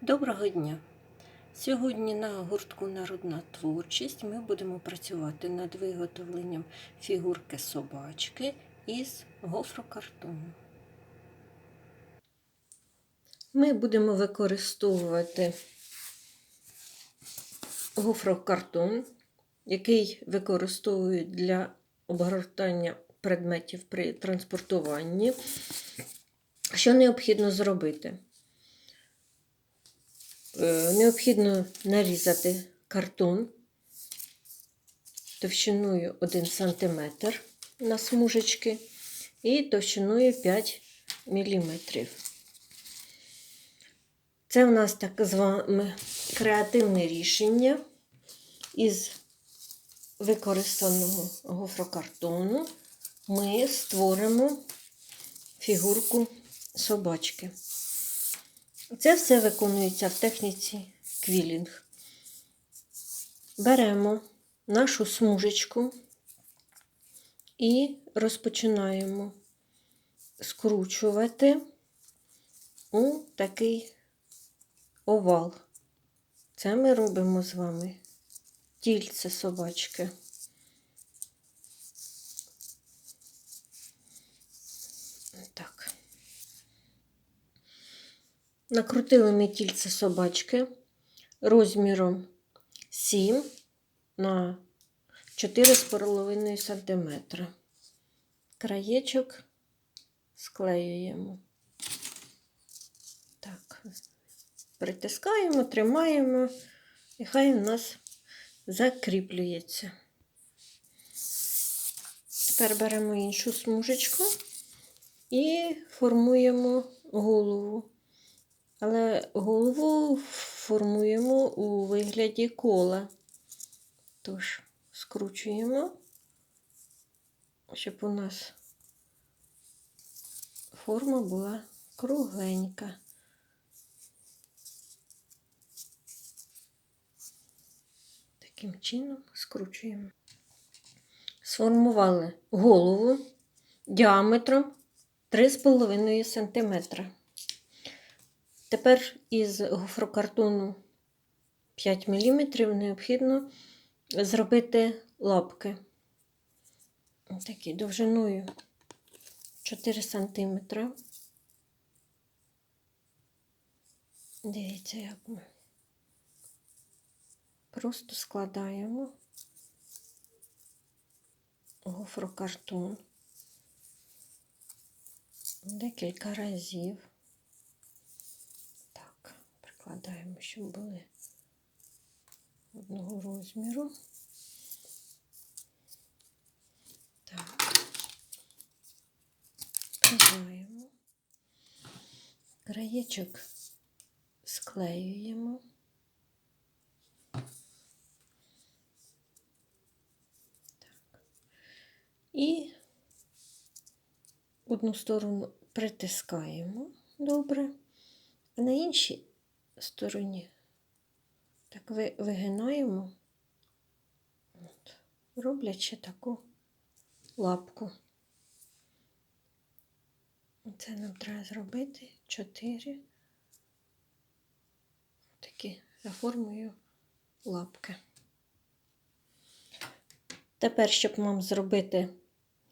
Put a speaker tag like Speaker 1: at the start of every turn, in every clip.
Speaker 1: Доброго дня! Сьогодні на гуртку Народна творчість ми будемо працювати над виготовленням фігурки собачки із гофрокартону. Ми будемо використовувати гофрокартон, який використовують для обгортання предметів при транспортуванні. Що необхідно зробити? Е, Необхідно нарізати картон товщиною 1 см на смужечки і товщиною 5 мм. Це у нас так зване креативне рішення із використаного гофрокартону. Ми створимо фігурку собачки. Це все виконується в техніці квілінг. Беремо нашу смужечку і розпочинаємо скручувати у такий овал. Це ми робимо з вами тільце собачки. Так. Накрутили ми тільце собачки розміром 7 на 4,5 см. Краєчок склеюємо. Так, притискаємо, тримаємо, і хай у нас закріплюється. Тепер беремо іншу смужечку і формуємо голову. Але голову формуємо у вигляді кола. Тож, скручуємо, щоб у нас форма була кругленька. Таким чином скручуємо. Сформували голову діаметром 3,5 см. Тепер із гофрокартону 5 мм необхідно зробити лапки. Такі довжиною 4 см. Дивіться, як ми просто складаємо гофрокартон декілька разів. Так, щоб були одного розміру. Так, прижаємо, краєчок склеюємо. Так. І одну сторону притискаємо добре, а на іншій стороні. Так ви- вигинаємо, от, роблячи таку лапку. Це нам треба зробити. 4 такі. За формою лапки. Тепер, щоб нам зробити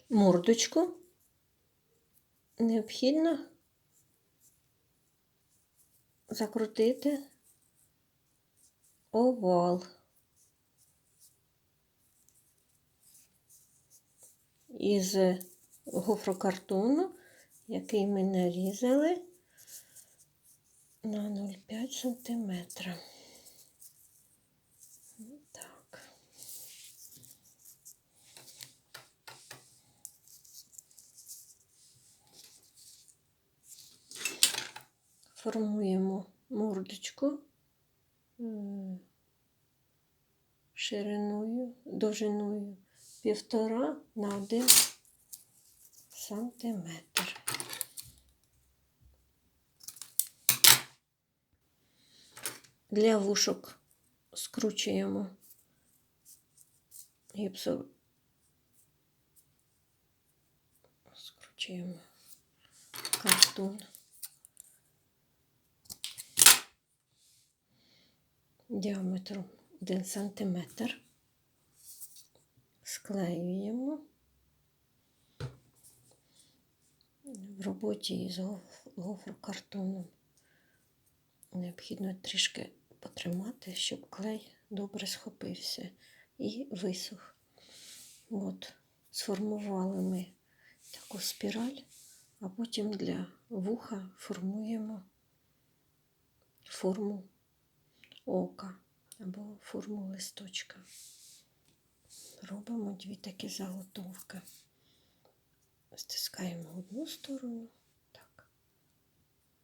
Speaker 1: мордочку, необхідно закрутити овал. Із гофрокартону, який ми нарізали на 0,5 см. Формуємо мордочку шириною, довжиною півтора на один сантиметр. Для вушок скручуємо гіпсо. Скручуємо картон. Діаметром 1 см. Склеюємо. В роботі із гофрокартоном необхідно трішки потримати, щоб клей добре схопився і висох. От, сформували ми таку спіраль, а потім для вуха формуємо форму ока або форму листочка. Робимо дві такі заготовки. Стискаємо одну сторону, так,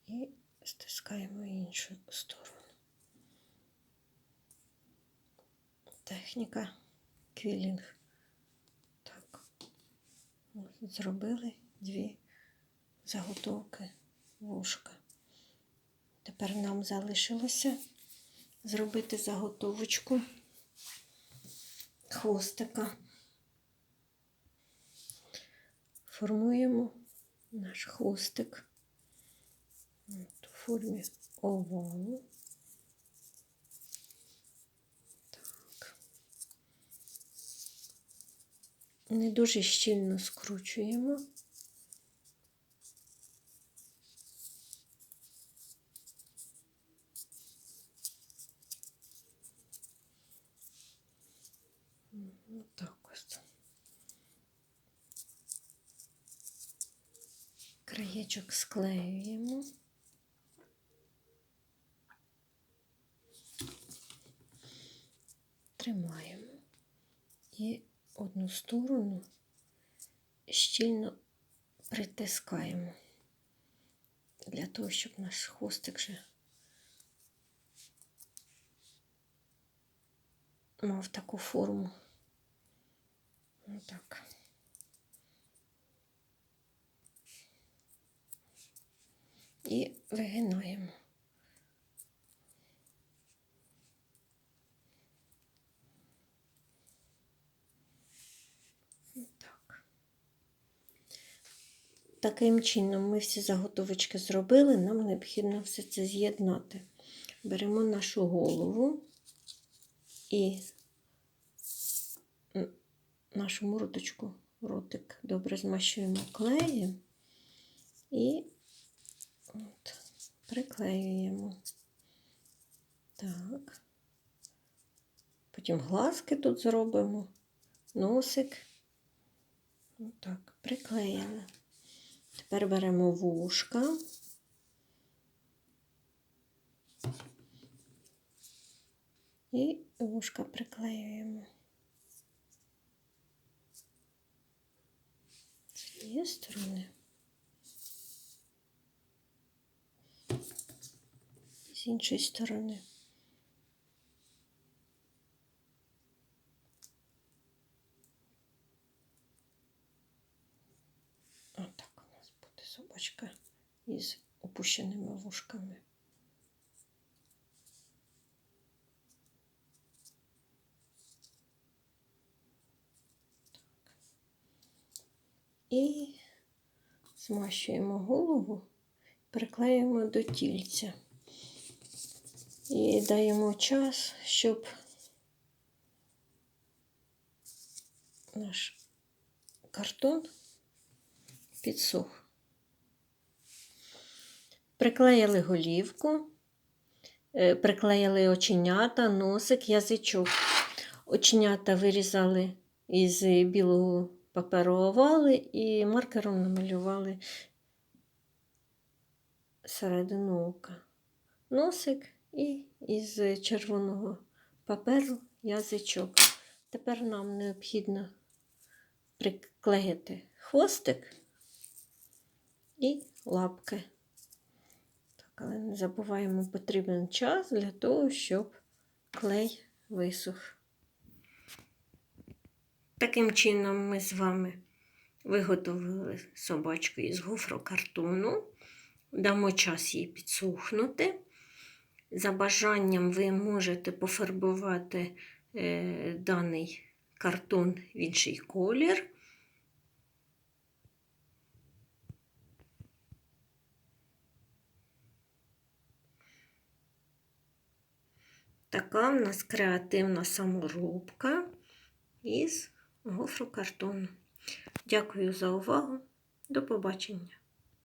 Speaker 1: і стискаємо іншу сторону. Техніка квілінг. Так. Зробили дві заготовки вушка. Тепер нам залишилося зробити заготовочку хвостика. Формуємо наш хвостик От, у формі овалу. Так. Не дуже щільно скручуємо. Краєчок склеюємо. Тримаємо і одну сторону щільно притискаємо для того, щоб наш хвостик же мав таку форму. Отак. І вигинаємо. Так. Таким чином ми всі заготовочки зробили, нам необхідно все це з'єднати. Беремо нашу голову і нашу мордочку, ротик добре змащуємо клеєм і приклеюємо. Так. Потім глазки тут зробимо, носик. Отак, приклеїли. Тепер беремо вушка. І вушка приклеюємо. З цієї сторони. З іншої сторони. Отак у нас буде собачка із опущеними вушками. І змащуємо голову, приклеюємо до тільця. І даємо час, щоб наш картон підсох. Приклеїли голівку, е, приклеїли оченята, носик, язичок. Оченята вирізали із білого паперу овали і маркером намалювали середину ока. Носик і із червоного паперу язичок. Тепер нам необхідно приклеїти хвостик і лапки. Так, але не забуваємо, потрібен час для того, щоб клей висох. Таким чином ми з вами виготовили собачку із гофрокартону. Дамо час їй підсохнути. За бажанням ви можете пофарбувати е, даний картон в інший колір. Така в нас креативна саморобка із гофрокартону. Дякую за увагу. До побачення!